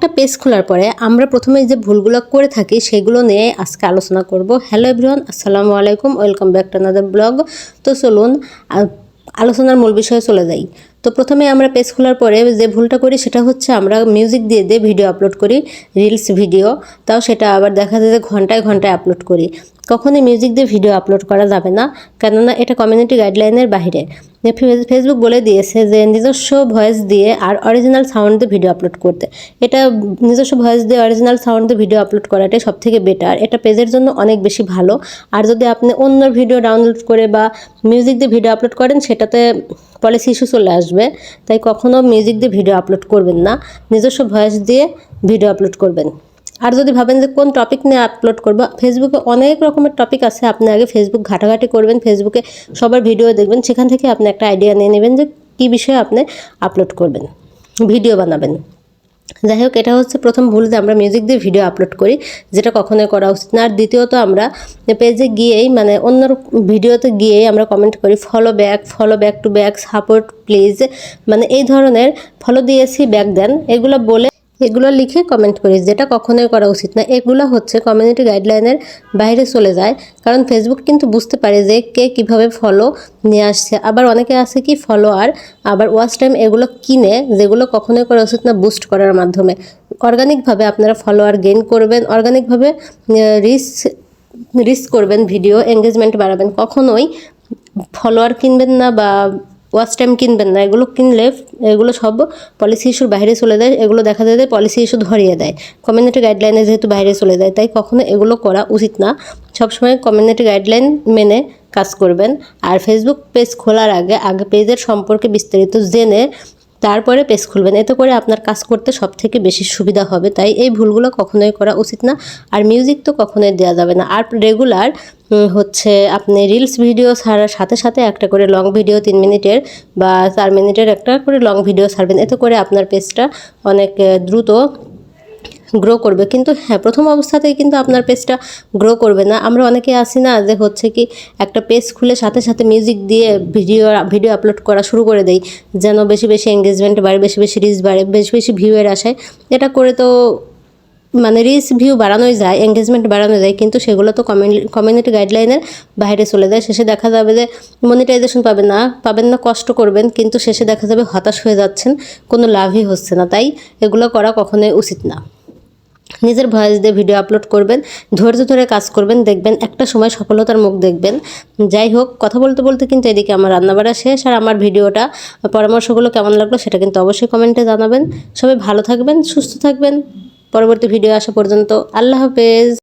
একটা পেজ খোলার পরে আমরা প্রথমে যে ভুলগুলো করে থাকি সেগুলো নিয়ে আজকে আলোচনা করব। হ্যালো এভরিওয়ান আসসালামু আলাইকুম welcome back to another blog তো চলুন আলোচনার মূল বিষয়ে চলে যাই। তো প্রথমে আমরা পেজ খোলার পরে যে ভুলটা করি সেটা হচ্ছে আমরা মিউজিক দিয়ে দিয়ে ভিডিও আপলোড করি রিলস ভিডিও তাও সেটা আবার দেখা যায় যে ঘন্টায় ঘন্টায় আপলোড করি। কখনই মিউজিক দিয়ে ভিডিও আপলোড করা যাবে না, কেননা এটা কমিউনিটি গাইডলাইনের বাইরে ফে- ফেসবুক বলে দিয়েছে যে নিজস্ব ভয়েস দিয়ে আর অরিজিনাল সাউন্ড দিয়ে ভিডিও আপলোড করতে। এটা নিজস্ব ভয়েস দিয়ে অরিজিনাল সাউন্ড দিয়ে ভিডিও আপলোড করাটাই সব থেকে বেটার এটা পেজের জন্য অনেক বেশি ভালো। আর যদি আপনি অন্য ভিডিও ডাউনলোড করে বা মিউজিক দিয়ে ভিডিও আপলোড করেন, সেটাতে পলিসি শিশু চলে আসবে, তাই কখনও মিউজিক দিয়ে ভিডিও আপলোড করবেন না। নিজস্ব ভয়েস দিয়ে ভিডিও আপলোড করবেন। আর যদি ভাবেন যে কোন টপিক নিয়ে আপলোড করব ফেসবুকে অনেক রকমের টপিক আছে, আপনি আগে ফেসবুক ঘাটাঘাটি করবেন ফেসবুকে সবার ভিডিও দেখবেন, সেখান থেকে আপনি একটা আইডিয়া নিয়ে নেবেন যে কী বিষয়ে আপনি আপলোড করবেন ভিডিও বানাবেন। যাই হোক এটা হচ্ছে প্রথম ভুল যে আমরা মিউজিক দিয়ে ভিডিও আপলোড করি, যেটা কখনোই করা উচিত না। আর দ্বিতীয়ত আমরা পেজে গিয়েই মানে অন্য ভিডিওতে গিয়েই আমরা কমেন্ট করি follow back follow back to back support please মানে এই ধরনের ফলো দিয়েছি ব্যাক দেন। এগুলো বলে এগুলো লিখে কমেন্ট করি, যেটা কখনোই করা উচিত না। এগুলো হচ্ছে কমিউনিটি গাইডলাইনের বাইরে চলে যায়, কারণ ফেসবুক কিন্তু বুঝতে পারে যে কে কীভাবে ফলো নিয়ে আসছে। আবার অনেকে আছে কি ফলোয়ার আবার ওয়াচ টাইম এগুলো কিনে, যেগুলো কখনোই করা উচিত না বুস্ট করার মাধ্যমে। অর্গানিকভাবে আপনারা ফলোয়ার গেইন করবেন অর্গানিকভাবে রিচ রিচ করবেন ভিডিও এঙ্গেজমেন্ট বাড়াবেন। কখনোই ফলোয়ার কিনবেন না বা ওয়াচ টাইম কিনবেন না। এগুলো কিনলে, এগুলো সব পলিসি ইস্যুর বাইরে চলে যায়। এগুলো দেখা যায় পলিসি ইস্যু ধরিয়ে দেয়। কমিউনিটি গাইডলাইনে যেহেতু বাইরে চলে যায়, তাই কখনো এগুলো করা উচিত না। সবসময় কমিউনিটি গাইডলাইন মেনে কাজ করবেন। আর ফেসবুক পেজ খোলার আগে আগে পেজের সম্পর্কে বিস্তারিত জেনে তারপরে পেজ খুলবেন। এতে করে আপনার কাজ করতে সব থেকে বেশি সুবিধা হবে। তাই এই ভুলগুলো কখনোই করা উচিত না। আর মিউজিক তো কখনোই দেওয়া যাবে না। আর রেগুলার হচ্ছে আপনি রিলস ভিডিও ছাড়ার সাথে সাথে একটা করে লং ভিডিও তিন মিনিটের বা চার মিনিটের একটা করে লং ভিডিও ছাড়বেন। এতে করে আপনার পেজটা অনেক দ্রুত গ্রো করবে। কিন্তু হ্যাঁ প্রথম অবস্থাতেই কিন্তু আপনার পেজটা গ্রো করবে না। আমরা অনেকে আসি না যে হচ্ছে কি একটা পেজ খুলে সাথে সাথে মিউজিক দিয়ে ভিডিও ভিডিও আপলোড করা শুরু করে দেই। যেন বেশি বেশি এঙ্গেজমেন্ট বাড়ে, বেশি বেশি রিচ বাড়ে, বেশি বেশি ভিউয়ের আশায় এটা করে তো মানে রিচ ভিউ বাড়ানোই যায় এঙ্গেজমেন্ট বাড়ানো যায়। কিন্তু সেগুলো তো কমিউনিটি গাইডলাইনের বাইরে চলে যায়। শেষে দেখা যাবে যে মনিটাইজেশন পাবেন না পাবেন না, কষ্ট করবেন। কিন্তু শেষে দেখা যাবে হতাশ হয়ে যাচ্ছেন, কোনো লাভই হচ্ছে না। তাই এগুলো করা কখনোই উচিত না। নিজের ভয়েস দিয়ে ভিডিও আপলোড করবেন, ধৈর্য ধরে কাজ করবেন, দেখবেন একটা সময় সফলতার মুখ দেখবেন। যাই হোক, কথা বলতে বলতে কিন্তু এদিকে আমার রান্নাবাড়া শেষ আর আমার ভিডিওটা, পরামর্শগুলো কেমন লাগল সেটা কিন্তু অবশ্যই কমেন্টে জানাবেন। সবাই ভালো থাকবেন, সুস্থ থাকবেন। পরবর্তী ভিডিও আসা পর্যন্ত আল্লাহ হাফেজ।